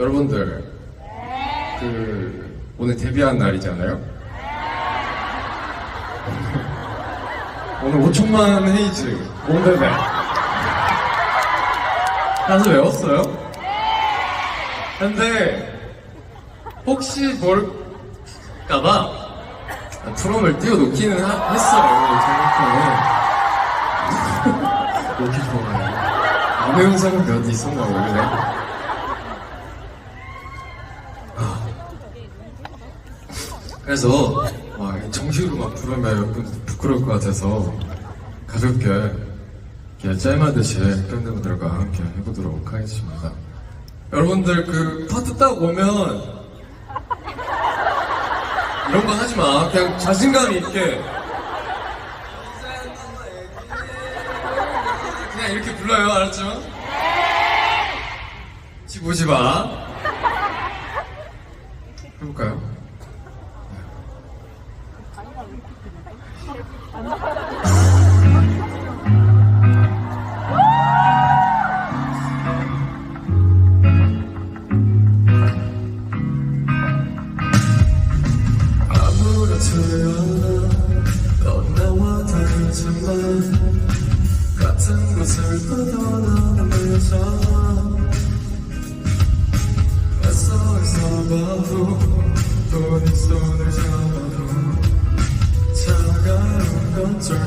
여러분들 그 오늘 데뷔한 날이잖아요. 오늘 5천만 헤이즈 온데베 가서 외웠어요? 근데 혹시 모를까봐 프롬을 띄워놓기는 하- 했어요. 저녁에 이렇게 좋아요. 안 외운 사람 몇 있었나 원래. 그래서 와, 정식으로 막 부르면 여러분들 부끄러울 것 같아서 가볍게 이렇게 짤마듯이 팬분들과 함께 해보도록 하겠습니다. 여러분들 그 파트 딱 오면 이런 거 하지 마. 그냥 자신감 있게 그냥 이렇게 불러요, 알았죠? 집 오지 마. 해볼까요? 넌 나와 다르지만 같은 곳을 떠나 차가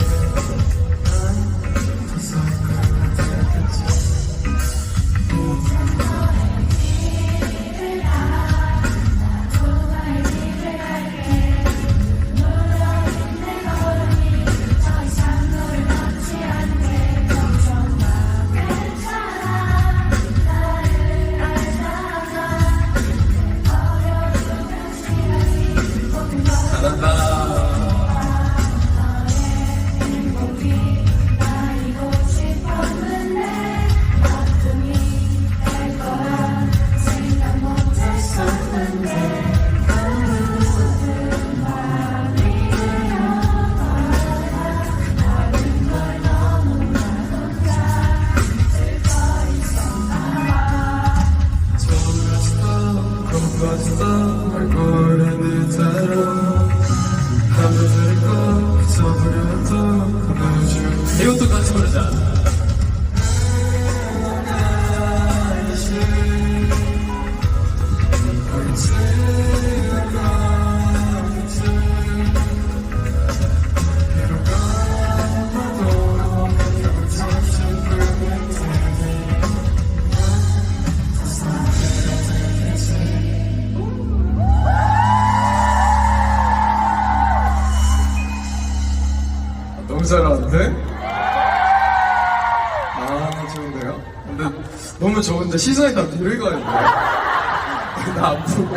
잘하는데? 아, 좋은데요? 근데 너무 좋은데 시선이 다 뒤를 가는데. 나안 보고.